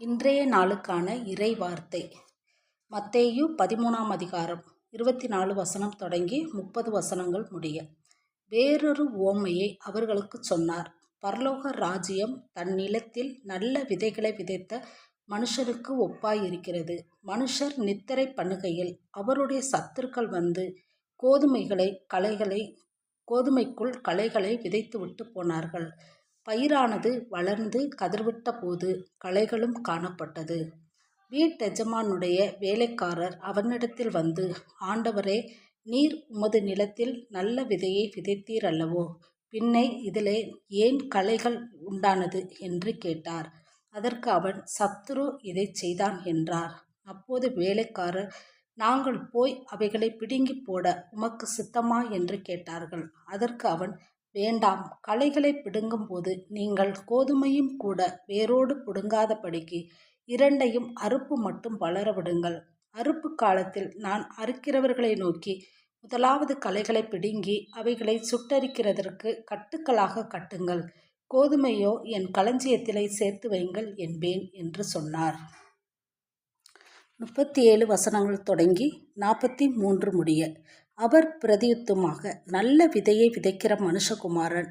இன்றைய நாளுக்கான இறை வார்த்தை மத்தேயு பதிமூணாம் அதிகாரம் இருபத்தி நாலு வசனம் தொடங்கி முப்பது வசனங்கள் முடிய வேறொரு ஓமையை அவர்களுக்குச் சொன்னார். பரலோக ராஜ்யம் தன் நிலத்தில் நல்ல விதைகளை விதைத்த மனுஷருக்கு ஒப்பாயிருக்கிறது. மனுஷர் நித்திரை பண்ணுகையில் அவருடைய சத்துருக்கள் வந்து கோதுமைகளை களைகளை கோதுமைக்குள் களைகளை விதைத்துவிட்டு போனார்கள். பயிரானது வளர்ந்து கதிர்விட்ட போது களைகளும் காணப்பட்டது. வீட்டெஜமானுடைய வேலைக்காரர் அவனிடத்தில் வந்து ஆண்டவரே நீர் உமது நிலத்தில் நல்ல விதையை விதைத்தீர் அல்லவோ? பின்னை இதிலே ஏன் களைகள் உண்டானது? என்று கேட்டார். அதற்கு அவன் சத்ரு இதை செய்தான் என்றார். அப்போது வேலைக்காரர் நாங்கள் போய் அவைகளை பிடுங்கி போட உமக்கு சித்தமா? என்று கேட்டார்கள். அதற்கு அவன் வேண்டாம். களைகளை பிடுங்கும்போது நீங்கள் கோதுமையும் கூட வேரோடு பிடுங்காதபடிக்கு இரண்டையும் அறுப்பு மட்டும் வளர விடுங்கள். அறுப்பு காலத்தில் நான் அறுக்கிறவர்களை நோக்கி முதலாவது களைகளை பிடுங்கி அவைகளை சுட்டரிக்கிறதற்கு கட்டுக்களாக கட்டுங்கள். கோதுமையோ என் களஞ்சியத்திலே சேர்த்து வைங்கள் என்பேன் என்று சொன்னார். முப்பத்தி ஏழு வசனங்கள் தொடங்கி நாற்பத்தி மூன்று முடிய அவர் பிரதியுத்தமாக நல்ல விதையை விதைக்கிற மனுஷகுமாரன்.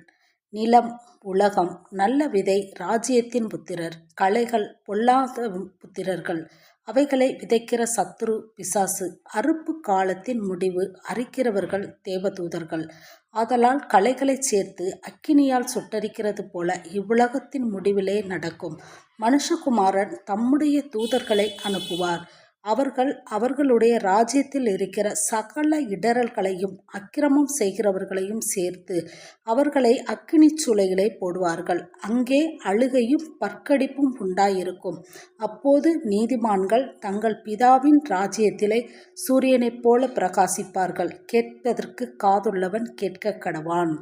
நிலம் உலகம் நல்ல விதை ராஜ்யத்தின் புத்திரர் கலைகள் பொல்லாத புத்திரர்கள். அவைகளை விதைக்கிற சத்ரு பிசாசு அறுப்பு காலத்தின் முடிவு அரிக்கிறவர்கள் தேவதூதர்கள். ஆதலால் கலைகளை சேர்த்து அக்கினியால் சுட்டரிக்கிறது போல இவ்வுலகத்தின் முடிவிலே நடக்கும். மனுஷகுமாரன் தம்முடைய தூதர்களை அனுப்புவார். அவர்கள் அவர்களுடைய ராஜ்யத்தில் இருக்கிற சகல இடரல்களையும் அக்கிரமம் செய்கிறவர்களையும் சேர்த்து அவர்களை அக்கினி சூளைகளை போடுவார்கள். அங்கே அழுகையும் பற்கடிப்பும் உண்டாயிருக்கும். அப்போது நீதிமான்கள் தங்கள் பிதாவின் ராஜ்யத்திலே சூரியனைப் போல பிரகாசிப்பார்கள். கேட்பதற்கு காதுள்ளவன் கேட்க கடவான்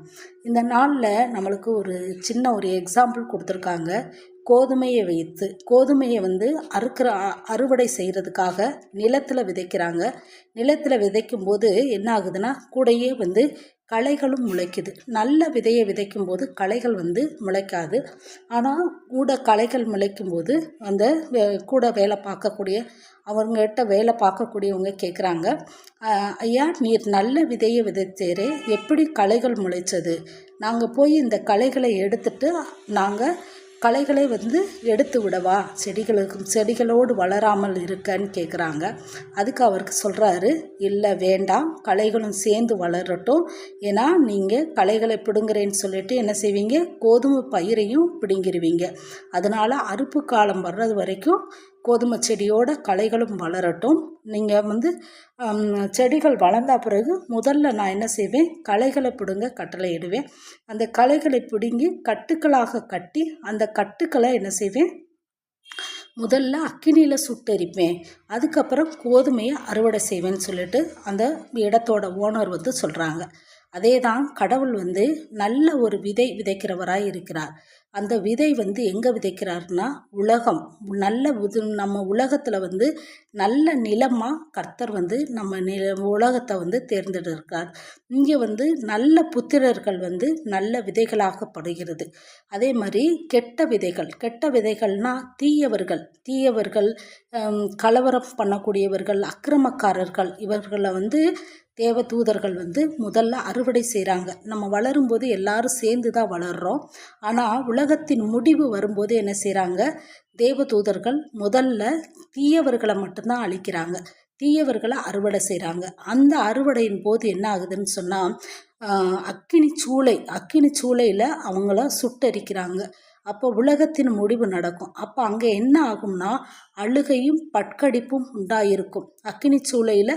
இந்த நாளில் நம்மளுக்கு ஒரு சின்ன ஒரு எக்ஸாம்பிள் கொடுத்துருக்காங்க. கோதுமையை வைத்து கோதுமையை வந்து அறுக்கிற அறுவடை செய்கிறதுக்காக நிலத்தில் விதைக்கிறாங்க. நிலத்தில் விதைக்கும் போது என்ன ஆகுதுன்னா கூடையே வந்து களைகளும் முளைக்குது. நல்ல விதையை விதைக்கும் போது களைகள் வந்து முளைக்காது. ஆனால் கூட களைகள் முளைக்கும் போது அந்த கூட வேலை பார்க்கக்கூடிய அவங்ககிட்ட வேலை பார்க்கக்கூடியவங்க கேட்குறாங்க ஐயா நீர் நல்ல விதையை விதைத்தேரே எப்படி களைகள் முளைச்சது? நாங்கள் போய் இந்த களைகளை எடுத்துட்டு நாங்கள் களைகளை வந்து எடுத்து விடவா? செடிகளுக்கும் செடிகளோடு வளராமல் இருக்கன்னு கேட்குறாங்க அதுக்கு அவருக்கு சொல்கிறாரு இல்லை வேண்டாம். களைகளும் சேர்ந்து வளரட்டும். ஏன்னா நீங்கள் களைகளை பிடுங்குறேன்னு சொல்லிட்டு என்ன செய்வீங்க? கோதுமை பயிரையும் பிடுங்கிடுவீங்க அதனால் அறுப்பு காலம் வர்றது வரைக்கும் கோதுமை செடியோட களைகளும் வளரட்டும். நீங்கள் வந்து செடிகள் வளர்ந்த பிறகு முதல்ல நான் என்ன செய்வேன் களைகளை பிடுங்க கட்டளை இடுவேன். அந்த களைகளை பிடுங்கி கட்டுக்களாக கட்டி அந்த கட்டுக்களை என்ன செய்வேன் முதல்ல அக்கினியில் சுட்டெரிப்பேன். அதுக்கப்புறம் கோதுமையை அறுவடை செய்வேன்னு சொல்லிட்டு அந்த இடத்தோட ஓனர் வந்து சொல்கிறாங்க அதே தான் கடவுள் வந்து நல்ல ஒரு விதை விதைக்கிறவராக இருக்கிறார். அந்த விதை வந்து எங்கே விதைக்கிறாருன்னா உலகம். நல்ல நம்ம உலகத்தில் வந்து நல்ல நிலமாக கர்த்தர் வந்து நம்ம நில உலகத்தை வந்து தேர்ந்தெடுக்கிறார் இங்கே வந்து நல்ல புத்திரர்கள் வந்து நல்ல விதைகளாகப்படுகிறது. அதே மாதிரி கெட்ட விதைகள் கெட்ட விதைகள்னால் தீயவர்கள் தீயவர்கள் கலவரம் பண்ணக்கூடியவர்கள் அக்கிரமக்காரர்கள் இவர்களை வந்து தேவ தூதர்கள் வந்து முதல்ல அறுவடை செய்கிறாங்க நம்ம வளரும்போது எல்லாரும் சேர்ந்து தான் வளர்கிறோம் ஆனால் உலகத்தின் முடிவு வரும்போது என்ன செய்கிறாங்க தேவதூதர்கள் முதல்ல தீயவர்களை மட்டும்தான் அழிக்கிறாங்க. தீயவர்களை அறுவடை செய்கிறாங்க அந்த அறுவடையின் போது என்ன ஆகுதுன்னு சொன்னால் அக்கினி சூளை அக்கினி சூளையில் அவங்கள சுட்டரிக்கிறாங்க. அப்போ உலகத்தின் முடிவு நடக்கும். அப்போ அங்கே என்ன ஆகும்னா அழுகையும் பட்கடிப்பும் உண்டாயிருக்கும். அக்கினி சூளையில்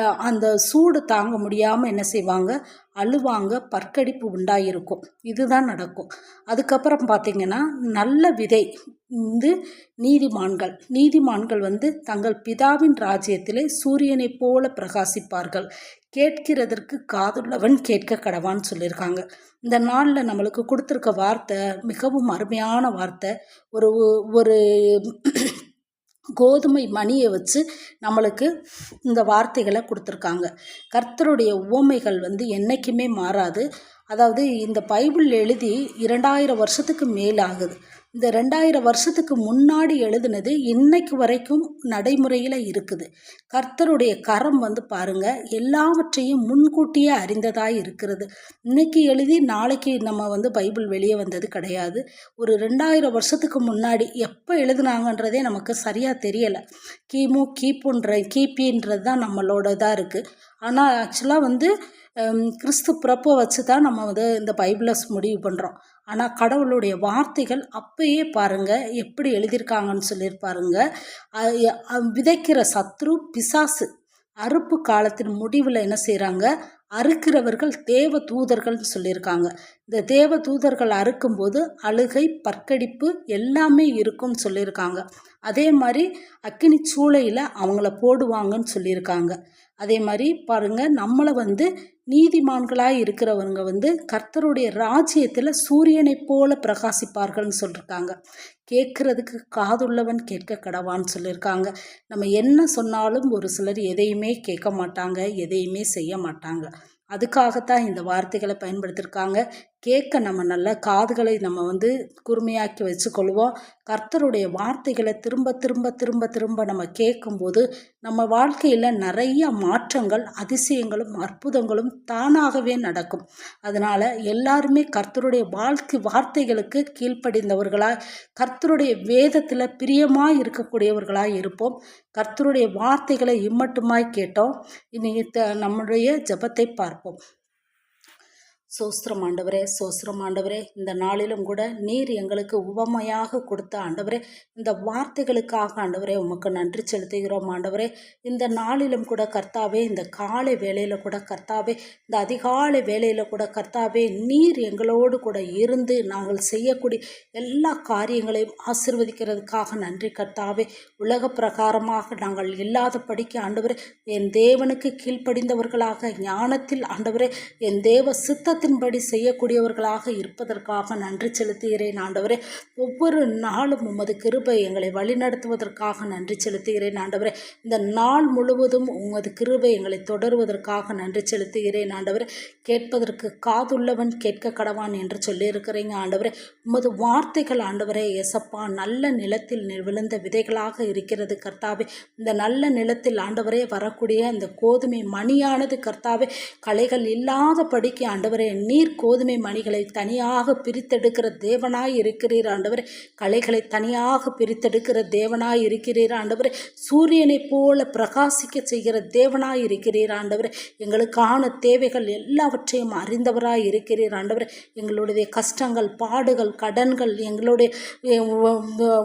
அந்த சூடு தாங்க முடியாமல் என்ன செய்வாங்க? அழுவாங்க பற்கடிப்பு உண்டாயிருக்கும். இதுதான் நடக்கும். அதுக்கப்புறம் பார்த்திங்கன்னா நல்ல விதை வந்து நீதிமான்கள். நீதிமான்கள் வந்து தங்கள் பிதாவின் ராஜ்யத்திலே சூரியனைப் போல பிரகாசிப்பார்கள். கேட்கிறதற்கு காதுள்ளவன் கேட்க கடவான்னு சொல்லியிருக்காங்க. இந்த நாளில் நம்மளுக்கு கொடுத்துருக்க வார்த்தை மிகவும் அருமையான வார்த்தை. ஒரு ஒரு கோதுமை மணியை வச்சு நம்மளுக்கு இந்த வார்த்தைகளை கொடுத்துருக்காங்க. கர்த்தருடைய உவமைகள் வந்து என்றைக்குமே மாறாது. அதாவது இந்த பைபிள் எழுதி இரண்டாயிரம் வருஷத்துக்கு மேல் ஆகுது இந்த ரெண்டாயிரம் வருஷத்துக்கு முன்னாடி எழுதுனது இன்னைக்கு வரைக்கும் நடைமுறையில் இருக்குது. கர்த்தருடைய கரம் வந்து பாருங்க எல்லாவற்றையும் முன்கூட்டியே அறிந்ததாக இருக்கிறது. இன்னைக்கு எழுதி நாளைக்கு நம்ம வந்து பைபிள் வெளியே வந்தது கிடையாது. ஒரு ரெண்டாயிரம் வருஷத்துக்கு முன்னாடி எப்போ எழுதுனாங்கன்றதே நமக்கு சரியாக தெரியலை. கிமு கீப்புன்ற கிபின்றது தான் நம்மளோட இதாக இருக்குது ஆனால் ஆக்சுவலாக வந்து கிறிஸ்து பிறப்பை வச்சு தான் நம்ம வந்து இந்த பைபிளஸ் முடிவு பண்ணுறோம் ஆனால் கடவுளுடைய வார்த்தைகள் அப்பயே பாருங்க எப்படி எழுதியிருக்காங்கன்னு சொல்லியிருப்பாருங்க விதைக்கிற சத்ரு பிசாசு அறுப்பு காலத்தின் முடிவில் என்ன செய்கிறாங்க அறுக்கிறவர்கள் தேவ தூதர்கள்னு சொல்லியிருக்காங்க. இந்த தேவ தூதர்கள் அறுக்கும்போது அழுகை பற்கடிப்பு எல்லாமே இருக்கும்னு சொல்லியிருக்காங்க. அதே மாதிரி அக்கினி சூளையில் அவங்கள போடுவாங்கன்னு சொல்லியிருக்காங்க. அதே மாதிரி பாருங்க நம்மளை வந்து நீதிமான்களாக இருக்கிறவங்க வந்து கர்த்தருடைய ராஜ்யத்தில் சூரியனைப் போல பிரகாசிப்பார்கள்னு சொல்லியிருக்காங்க கேட்குறதுக்கு காதுள்ளவன் கேட்க கடவான்னு சொல்லியிருக்காங்க நம்ம என்ன சொன்னாலும் ஒரு சிலர் எதையுமே கேட்க மாட்டாங்க எதையுமே செய்ய மாட்டாங்க. அதுக்காகத்தான் இந்த வார்த்தைகளை பயன்படுத்தியிருக்காங்க கேட்க நம்ம நல்ல காதுகளை நம்ம வந்து கூர்மையாக்கி வச்சுக்கொள்வோம். கர்த்தருடைய வார்த்தைகளை திரும்ப திரும்ப திரும்ப திரும்ப நம்ம கேட்கும்போது நம்ம வாழ்க்கையில் நிறைய மாற்றங்கள் அதிசயங்களும் அற்புதங்களும் தானாகவே நடக்கும். அதனால் எல்லாருமே கர்த்தருடைய வாழ்க்கை வார்த்தைகளுக்கு கீழ்ப்படிந்தவர்களாய் கர்த்தருடைய வேதத்தில் பிரியமாக இருக்கக்கூடியவர்களாக இருப்போம். கர்த்தருடைய வார்த்தைகளை இம்மட்டுமாய் கேட்டோம். இனி த- நம்முடைய ஜபத்தை பார்ப்போம். சோஸ்திரம் ஆண்டவரே சோஸ்திரம் ஆண்டவரே இந்த நாளிலும் கூட நீர் எங்களுக்கு உவமையாக கொடுத்த ஆண்டவரே இந்த வார்த்தைகளுக்காக ஆண்டவரே உமக்கு நன்றி செலுத்துகிறோம் ஆண்டவரே. இந்த நாளிலும் கூட கர்த்தாவே இந்த காலை வேலையில் கூட கர்த்தாவே இந்த அதிகாலை வேலையில் கூட கர்த்தாவே நீர் எங்களோடு கூட இருந்து நாங்கள் செய்யக்கூடிய எல்லா காரியங்களையும் ஆசிர்வதிக்கிறதுக்காக நன்றி கர்த்தாவே. உலக பிரகாரமாக நாங்கள் இல்லாதபடிக்கு ஆண்டவரே என் தேவனுக்கு கீழ்ப்படிந்தவர்களாக ஞானத்தில் ஆண்டவரே என் தேவ சித்தத்தின்படி செய்யக்கூடியவர்களாக இருப்பதற்காக நன்றி செலுத்துகிறேன் ஆண்டவரே. ஒவ்வொரு நாளும் உமது கிருபை எங்களை வழிநடத்துவதற்காக நன்றி செலுத்துகிறேன் ஆண்டவரே. இந்த நாள் முழுவதும் உமது கிருபை எங்களை தொடருவதற்காக நன்றி செலுத்துகிறேன் ஆண்டவரே. கேட்பதற்கு காதுள்ளவன் கேட்க கடவான் என்று சொல்லியிருக்கிறீங்க ஆண்டவரே. உமது வார்த்தைகள் ஆண்டவரே எசப்பா நல்ல நிலத்தில் விழுந்த விதைகளாக இருக்கிறது கர்த்தாவே. இந்த நல்ல நிலத்தில் ஆண்டவரே வரக்கூடிய அந்த கோதுமை மணியானது கர்த்தாவே. களைகள் இல்லாதபடிக்கு ஆண்டவரே நீர் கோதுமை மணிகளை தனியாக பிரித்தெடுக்கிற தேவனாய் இருக்கிறீர் ஆண்டவர். களைகளை தனியாக பிரித்தெடுக்கிற தேவனாய் இருக்கிறீர் ஆண்டவர். சூரியனைப் போல பிரகாசிக்க செய்கிற தேவனாய் இருக்கிறீர் ஆண்டவர். எங்களுக்கான தேவைகள் எல்லாவற்றையும் அறிந்தவராய் இருக்கிறீர் ஆண்டவர். எங்களுடைய கஷ்டங்கள் பாடுகள் கடன்கள் எங்களுடைய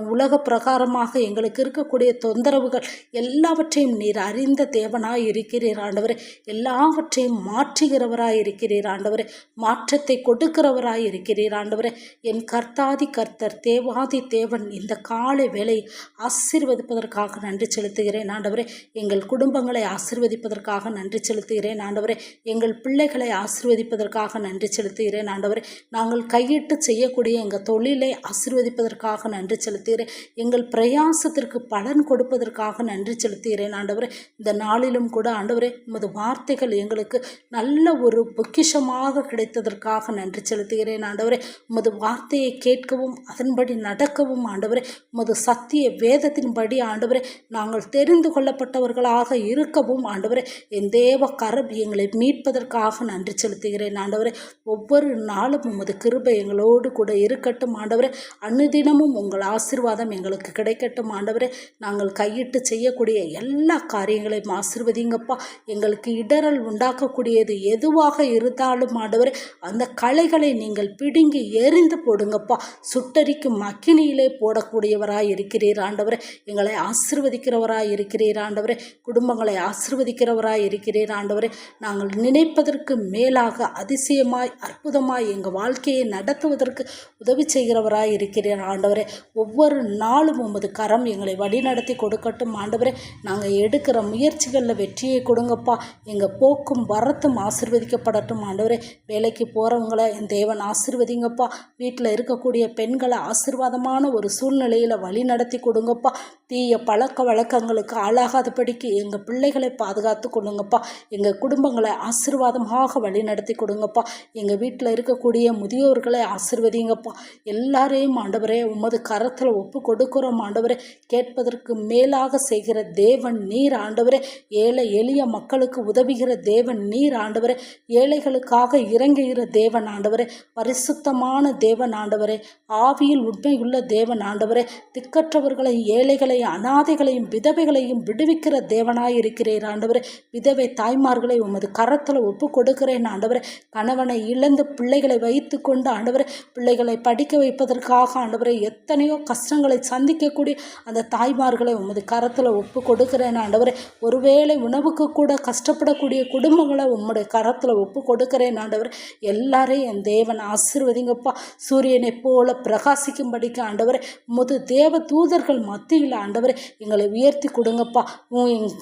உலக பிரகாரமாக எங்களுக்கு இருக்கக்கூடிய தொந்தரவுகள் எல்லாவற்றையும் நீர் அறிந்த தேவனாய் இருக்கிறீர் ஆண்டவர். எல்லாவற்றையும் மாற்றுகிறவராய் இருக்கிறீர் ஆண்டவர். மாற்றத்தை கொடுக்கிறவராய் இருக்கிறீர் ஆண்டவரே. என் கர்த்தாதி கர்த்தர் தேவாதி தேவன் இந்த காலை வேலை ஆசீர்வதிப்பதற்காக நன்றி செலுத்துகிறேன் ஆண்டவரே. எங்கள் குடும்பங்களை ஆசீர்வதிப்பதற்காக நன்றி செலுத்துகிறேன் ஆண்டவரே. எங்கள் பிள்ளைகளை ஆசிர்வதிப்பதற்காக நன்றி செலுத்துகிறேன் ஆண்டவரே. நாங்கள் கையிட்டு செய்யக்கூடிய எங்கள் தொழிலை ஆசிர்வதிப்பதற்காக நன்றி செலுத்துகிறேன். எங்கள் பிரயாசத்திற்கு பலன் கொடுப்பதற்காக நன்றி செலுத்துகிறேன் ஆண்டவரே. இந்த நாளிலும் கூட ஆண்டவரே உமது வார்த்தைகள் எங்களுக்கு நல்ல ஒரு பொக்கிஷமாக கிடைத்ததற்காக நன்றி செலுத்துகிறேன் ஆண்டவரே. உமது வார்த்தையை கேட்கவும் அதன்படி நடக்கவும் ஆண்டவரே. உமது சத்திய வேதத்தின்படி ஆண்டவரே. நாங்கள் தெரிந்து கொள்ளப்பட்டவர்களாக இருக்கவும் ஆண்டவரே. என் தேவ கரம் எங்களை மீட்பதற்காக நன்றி செலுத்துகிறேன் ஆண்டவரே. ஒவ்வொரு நாளும் உமது கிருபை எங்களோடு கூட இருக்கட்டும் ஆண்டவரே. அனுதினமும் உங்கள் ஆசீர்வாதம் எங்களுக்கு கிடைக்கட்டும் ஆண்டவரே. நாங்கள் கையிட்டு செய்யக்கூடிய எல்லா காரியங்களையும் ஆசீர்வதிங்கப்பா. எங்களுக்கு இடரல் உண்டாக்கக்கூடியது எதுவாக இருந்தாலும் ஆண்டவர் அந்த களைகளை நீங்கள் பிடுங்கி எரிந்து போடுங்கப்பா. சுட்டரிக்கும் அக்கினியிலே போடக்கூடியவராய் இருக்கிறீர் ஆண்டவர். எங்களை ஆசிர்வதிக்கிறவராய் இருக்கிறீர் ஆண்டவரே. குடும்பங்களை ஆசிர்வதிக்கிறவராய் இருக்கிறீர் ஆண்டவரே. நாங்கள் நினைப்பதற்கு மேலாக அதிசயமாய் அற்புதமாய் எங்கள் வாழ்க்கையை நடத்துவதற்கு உதவி செய்கிறவராய் இருக்கிறீர் ஆண்டவரே. ஒவ்வொரு நாளும் உமது கரம் எங்களை வழிநடத்தி கொடுக்கட்டும் ஆண்டவரே. நாங்கள் எடுக்கிற முயற்சிகளில் வெற்றியை கொடுங்கப்பா. எங்கள் போக்கும் வரத்தும் ஆசிர்வதிக்கப்படட்டும் ஆண்டவரே. வேலைக்கு போகிறவங்கள என் தேவன் ஆசிர்வதிங்கப்பா. வீட்டில் இருக்கக்கூடிய பெண்களை ஆசிர்வாதமான ஒரு சூழ்நிலையில் வழி நடத்தி கொடுங்கப்பா. தீய பழக்க வழக்கங்களுக்கு ஆளாகாதபடிக்கு எங்கள் பிள்ளைகளை பாதுகாத்து கொடுங்கப்பா எங்கள் குடும்பங்களை ஆசீர்வாதமாக வழி நடத்தி கொடுங்கப்பா. எங்கள் வீட்டில் இருக்கக்கூடிய முதியோர்களை ஆசிர்வதிங்கப்பா. எல்லாரையும் ஆண்டவரே உமது கரத்தில் ஒப்பு கொடுக்குறோம் ஆண்டவரே. கேட்பதற்கு மேலாக செய்கிற தேவன் நீர் ஆண்டவரே. ஏழை எளிய மக்களுக்கு உதவுகிற தேவன் நீர் ஆண்டவரே. ஏழைகளுக்காக இறங்குகிற தேவன் ஆண்டவரே பரிசுத்தமான தேவன் ஆண்டவரே ஆவியில் உண்மையுள்ள தேவன் ஆண்டவரே திக்கற்றவர்களை ஏழைகளை அனாதைகளையும் விதவைகளையும் விடுவிக்கிற தேவனாய் இருக்கிறீர் ஆண்டவரே. விதவை தாய்மார்களை உமது கரத்தில் ஒப்பு கொடுக்கிறேன் ஆண்டவரே. கணவனை இழந்து பிள்ளைகளை வைத்து கொண்டு ஆண்டவரே பிள்ளைகளை படிக்க வைப்பதற்காக ஆண்டவரே எத்தனையோ கஷ்டங்களை சந்திக்கக்கூடிய அந்த தாய்மார்களை உமது கரத்தில் ஒப்பு கொடுக்கிறேன் ஆண்டவரே. ஒருவேளை உணவுக்கு கூட கஷ்டப்படக்கூடிய குடும்பங்களை உம்முடைய கரத்தில் ஒப்பு கொடுக்கிறேன் ஆண்டவர். எல்லாரையும் என் தேவன் ஆசிர்வதிங்கப்பா. சூரியனை போல பிரகாசிக்கும்படிக்கு ஆண்டவரே முது தேவ தூதர்கள் மத்தியில் ஆண்டவரே எங்களை உயர்த்தி கொடுங்கப்பா. உம்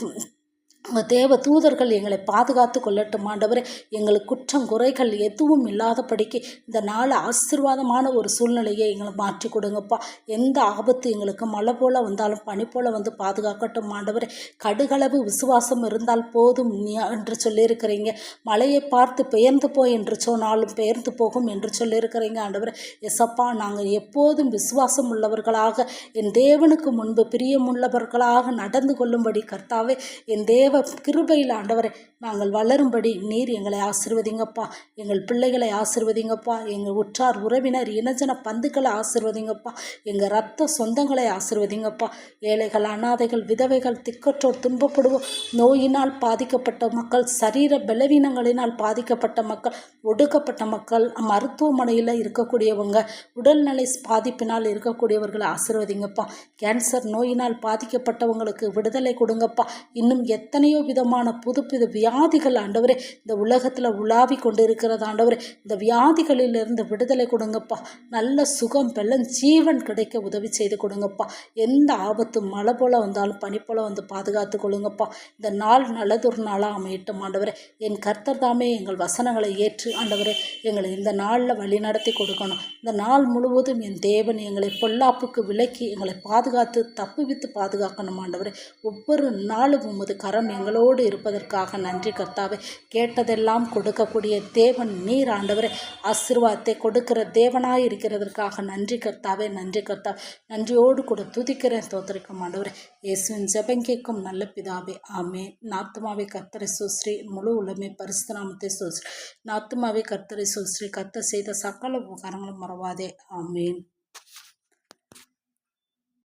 தேவ தூதர்கள் எங்களை பாதுகாத்து கொள்ளட்டும் ஆண்டவரே. எங்களுக்கு குற்றம் குறைகள் எதுவும் இல்லாதபடிக்கு இந்த நாள் ஆசீர்வாதமான ஒரு சூழ்நிலையை எங்களை மாற்றி கொடுங்கப்பா. எந்த ஆபத்து எங்களுக்கு மழை போல் வந்தாலும் பனி போல் வந்து பாதுகாக்கட்டும் ஆண்டவரே. கடுகளவு விசுவாசம் இருந்தால் போதும் என்று சொல்லியிருக்கிறீங்க. மழையை பார்த்து பெயர்ந்து போய் என்று சொன்னாலும் பெயர்ந்து போகும் என்று சொல்லியிருக்கிறீங்க ஆண்டவரே. எசப்பா நாங்கள் எப்போதும் விசுவாசம் உள்ளவர்களாக என் தேவனுக்கு முன்பு பிரியமுள்ளவர்களாக நடந்து கொள்ளும்படி கர்த்தாவே என் தேவ கிருபையில் ஆண்டவரே நாங்கள் வளரும்படி நீர் எங்களை ஆசிர்வதிங்கப்பா. எங்கள் பிள்ளைகளை ஆசிர்வதிங்கப்பா. எங்கள் உற்றார் உறவினர் இனஜன பந்துக்களை ஆசிர்வதிங்கப்பா. எங்கள் ரத்த சொந்தங்களை ஆசிர்வதிங்கப்பா. ஏழைகள் அனாதைகள் விதவைகள் திக்கற்றோர் துன்பப்படுவோம் நோயினால் பாதிக்கப்பட்ட மக்கள் சரீர பலவீனங்களினால் பாதிக்கப்பட்ட மக்கள் ஒடுக்கப்பட்ட மக்கள் மருத்துவமனையில் இருக்கக்கூடியவங்க உடல்நிலை பாதிப்பினால் இருக்கக்கூடியவர்களை ஆசிர்வதிங்கப்பா. கேன்சர் நோயினால் பாதிக்கப்பட்டவங்களுக்கு விடுதலை கொடுங்கப்பா. இன்னும் எத்தனை எத்தனையோ விதமான புது புது வியாதிகள் ஆண்டவரே இந்த உலகத்தில் உலாவி கொண்டு இருக்கிறது ஆண்டவரே. இந்த வியாதிகளிலிருந்து விடுதலை கொடுங்கப்பா. நல்ல சுகம் பெல்லம் ஜீவன் கிடைக்க உதவி செய்து கொடுங்கப்பா. எந்த ஆபத்து மழை போல் வந்தாலும் பனி போல் வந்து பாதுகாத்து கொள்ளுங்கப்பா. இந்த நாள் நல்லதொரு நாளாக அமையட்டும் ஆண்டவரே. என் கர்த்தர் தாமே எங்கள் வசனங்களை ஏற்று ஆண்டவரே எங்களை இந்த நாளில் வழி நடத்தி கொடுக்கணும். இந்த நாள் முழுவதும் என் தேவன் எங்களை பொல்லாப்புக்கு விலக்கி எங்களை பாதுகாத்து தப்புவித்து பாதுகாக்கணும் ஆண்டவரே. ஒவ்வொரு நாளும் உமது கரம் எங்களோடு இருப்பதற்காக நன்றி கர்த்தாவே. கேட்டதெல்லாம் கொடுக்கக்கூடிய தேவன் நீர் ஆண்டவரே. ஆசிர்வாதத்தை கொடுக்கிற தேவனாய் இருக்கிறதற்காக நன்றி கர்த்தாவே நன்றி கர்த்தா. நன்றியோடு கூட துதிக்கிறேன் தோத்திருக்கும் ஆண்டவரே. இயேசுவின் ஜெபங்கேக்கும் நல்ல பிதாவே ஆமே நாத்துமாவை கர்த்தரை சுஸ்ரீ முழு உலமே பரிசுநாமத்தை சுஸ்ரீ நாத்துமாவை கர்த்தரை சுஸ்ரீ கர்த்தர் செய்த சகல உபகாரங்களும் மறவாதே ஆமேன்.